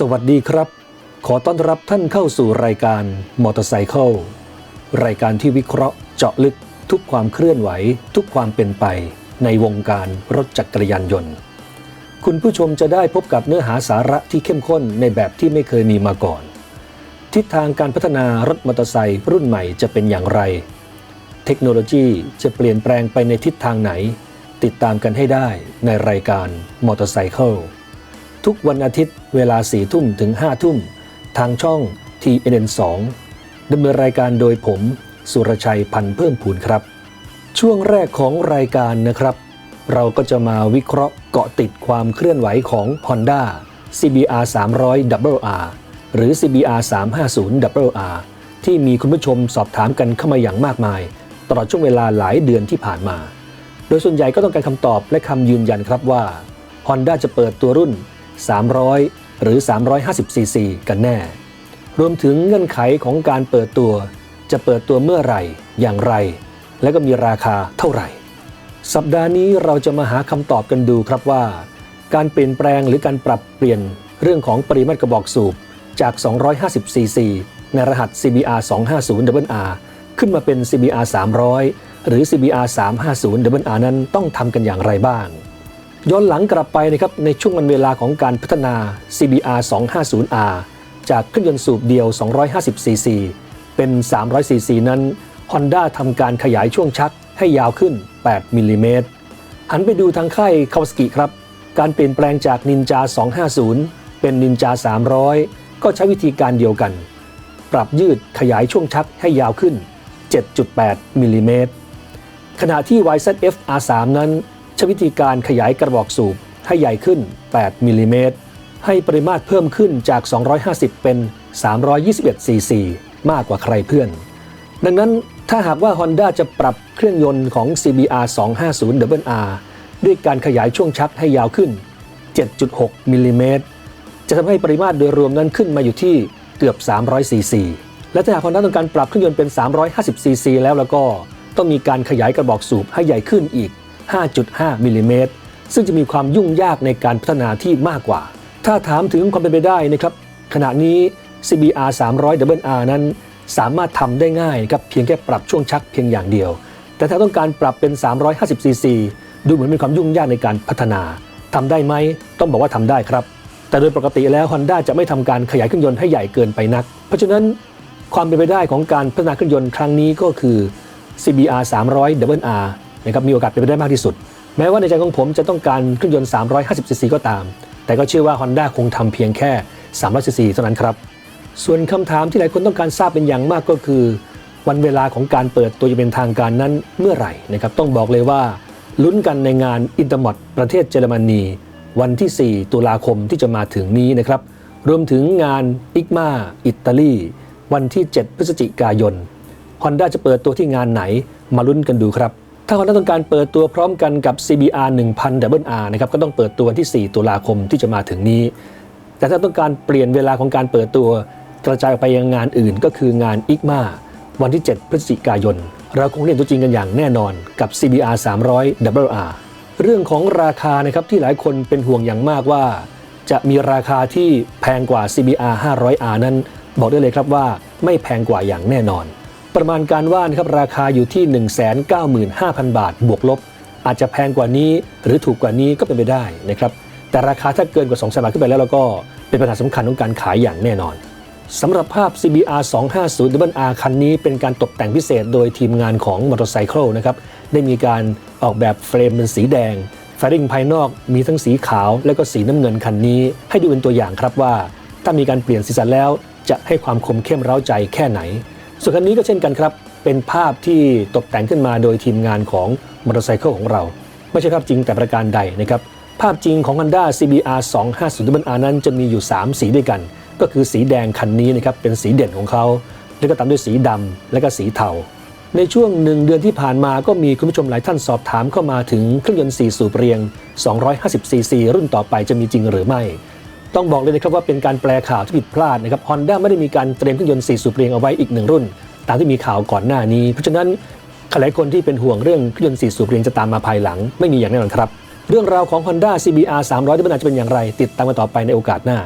สวัสดีครับ ขอต้อนรับท่านเข้าสู่รายการมอเตอร์ไซค์รายการที่วิเคราะห์เจาะลึกทุกความเคลื่อนไหว ทุกความเป็นไปในวงการรถจักรยานยนต์ คุณผู้ชมจะได้พบกับเนื้อหาสาระที่เข้มข้นในแบบที่ไม่เคยมีมาก่อน ทิศทางการพัฒนารถมอเตอร์ไซค์รุ่นใหม่จะเป็นอย่างไร เทคโนโลยีจะเปลี่ยนแปลงไปในทิศทางไหน ติดตามกันให้ได้ในรายการมอเตอร์ไซค์ ทุกวันอาทิตย์เวลา4ทุ่มถึง5ทุ่ม ทางช่อง TNN2 ดำเนินรายการโดยผม สุรชัยพันธ์เพิ่มพูนครับ ช่วงแรกของรายการนะครับ เราก็จะมาวิเคราะห์เกาะติดความเคลื่อนไหวของ Honda CBR 300 WR หรือ CBR 350 WR ที่มีคุณผู้ชมสอบถามกันเข้ามาอย่างมากมาย ตลอดช่วงเวลาหลายเดือนที่ผ่านมา โดยส่วนใหญ่ก็ต้องการคำตอบและคำยืนยันครับว่า Honda จะเปิดตัวรุ่น 300 หรือ 350 cc กันแน่ รวมถึงเงื่อนไขของการเปิดตัว จะเปิดตัวเมื่อไหร่ อย่างไร และก็มีราคาเท่าไหร่ สัปดาห์นี้เราจะมาหาคำตอบกันดูครับว่า การเปลี่ยนแปลงหรือการปรับเปลี่ยนเรื่องของปริมาตรกระบอกสูบจาก 250 cc ในรหัส CBR 250 WR ขึ้นมาเป็น CBR 300 หรือ CBR 350 WR นั้นต้องทำกันอย่างไรบ้าง ย้อนหลังกลับไปนะครับในช่วงวันเวลาของการพัฒนา CBR 250R จากเครื่องยนต์สูบเดียว 250cc เป็น 300cc นั้น Honda ทำการขยายช่วงชักให้ยาวขึ้น 8มิลลิเมตรหันไปดูทางค่ายคาวสกิครับ การเปลี่ยนแปลงจาก Ninja 250 เป็น Ninja 300 ก็ใช้วิธีการเดียวกัน ปรับยืดขยายช่วงชักให้ยาวขึ้น 7.8มิลลิเมตรขณะที่ YZF R3 นั้น ใช้วิธีการขยายกระบอกสูบให้ใหญ่ขึ้น 8มิลลิเมตร ให้ปริมาตรเพิ่มขึ้นจาก 250 เป็น 321 cc มากกว่าใครเพื่อน ดังนั้นถ้าหากว่า Honda จะปรับเครื่องยนต์ของ CBR 250 WR ด้วยการขยายช่วงชักให้ยาวขึ้น 7.6มิลลิเมตร จะทำให้ปริมาตรโดยรวมนั้นขึ้นมาอยู่ที่เกือบ 300 cc และถ้าหาก Honda ต้องการปรับเครื่องยนต์เป็น 350 cc แล้วแล้วก็ต้องมีการขยายกระบอกสูบให้ใหญ่ขึ้นอีก 5.5 มิลลิเมตร ซึ่งจะมีความยุ่งยากในการพัฒนาที่มากกว่า ถ้าถามถึงความเป็นไปได้นะครับ ขณะนี้ CBR 300 WR นั้น สามารถทำได้ง่ายครับเพียงแค่ปรับช่วงชักเพียงอย่างเดียว แต่ถ้าต้องการปรับเป็น 350 cc ดูเหมือนมีความยุ่งยากในการพัฒนาทำได้ไหมต้องบอกว่าทำได้ครับ แต่โดยปกติแล้ว Honda จะไม่ทำการขยายเครื่องยนต์ให้ใหญ่เกินไปนัก เพราะฉะนั้นความเป็นไปได้ของการพัฒนาเครื่องยนต์ครั้งนี้ก็คือ CBR 300 WR นะครับมีโอกาสเป็นไปได้มากที่สุด แม้ว่าในใจของผมจะต้องการเครื่องยนต์ 350 cc ก็ตาม แต่ก็เชื่อว่า Honda คงทำเพียงแค่ 300 cc เท่านั้นครับ ส่วนคำถามที่หลายคนต้องการทราบเป็นอย่างมากก็คือ วันเวลาของการเปิดตัวจะเป็นทางการนั้นเมื่อไหร่นะครับต้องบอกเลยว่าลุ้นกันในงานอินเตอร์มอดประเทศเยอรมนีวันที่ 4 ตุลาคมที่จะมาถึงนี้นะครับ รวมถึงงานอิกมาอิตาลีวันที่ 7 พฤศจิกายน Honda จะเปิดตัวที่งานไหนมาลุ้นกันดูครับ ถ้า Honda ต้องการเปิดตัวพร้อมกันกับ CBR 1000 WR นะครับก็ต้องเปิดตัวที่ 4 ตุลาคมที่จะมาถึงนี้ แต่ถ้าต้องการเปลี่ยนเวลาของการเปิดตัวกระจายออกไปยังงานอื่นก็คืองานอิกมาวันที่ 7 พฤศจิกายน เราคงเรียนตัวจริงกันอย่างแน่นอนกับ CBR 300 WR เรื่องของราคานะครับที่หลายคนเป็นห่วงอย่างมากว่า จะมีราคาที่แพงกว่า CBR 500R นั้น บอกได้เลยครับว่าไม่แพงกว่าอย่างแน่นอน ประมาณการว่านะครับราคาอยู่ที่ 195,000 บาท บวกลบ อาจจะแพงกว่านี้หรือถูกกว่านี้ก็เป็นไปได้นะครับแต่ราคาถ้าเกินกว่า2 0 0 0 0บาทขึ้นไปแล้วเราก็เป็นปัญหาสำคัญของการขายอย่างแน่นอนสำหรับภาพ CBR 250 WR คันนี้เป็นการตกแต่งพิเศษโดยทีมงานของ Motorcycle นะครับได้มีการออกแบบเฟรมเป็นสีแดงไฟริงภายนอกมีทั้งสีขาวและก็สีน้ำเงินคันนี้ ให้ดูเป็นตัวอย่างครับว่า ถ้ามีการเปลี่ยนสีสันแล้วจะให้ความคมเข้มเร้าใจแค่ไหน ส่วนคันนี้ก็เช่นกันครับ เป็นภาพที่ตกแต่งขึ้นมาโดยทีมงานของ Motorcycle ของเรา ไม่ใช่ภาพจริงแต่ประการใดนะครับ ภาพจริงของ Honda CBR 250R นั้นจะมีอยู่ 3 สีด้วยกัน ก็คือสีแดงคันนี้นะครับเป็นสีเด่นของเขา แล้วก็ตามด้วยสีดำและก็สีเทา ในช่วงหนึ่งเดือนที่ผ่านมาก็มีคุณผู้ชมหลายท่านสอบถามเข้ามาถึงเครื่องยนต์4สูบเรียง 250 cc รุ่นต่อไปจะมีจริงหรือไม่ ต้องบอกเลยนะครับว่าเป็นการแปลข่าวที่ผิดพลาดนะครับฮอนด้าไม่ได้มีการเตรียมเครื่องยนต์4สูบเรียงเอาไว้อีกหนึ่งรุ่น ตามที่มีข่าวก่อนหน้านี้ เพราะฉะนั้นหลายคนที่เป็นห่วงเรื่องเครื่องยนต์4สูบเรียงจะตามมาภายหลัง ไม่มีอย่างแน่นอนครับ เรื่องราวของ Honda CBR 300ที่มันอาจจะเป็นอย่างไร ติดตามกันต่อไปในโอกาสหน้า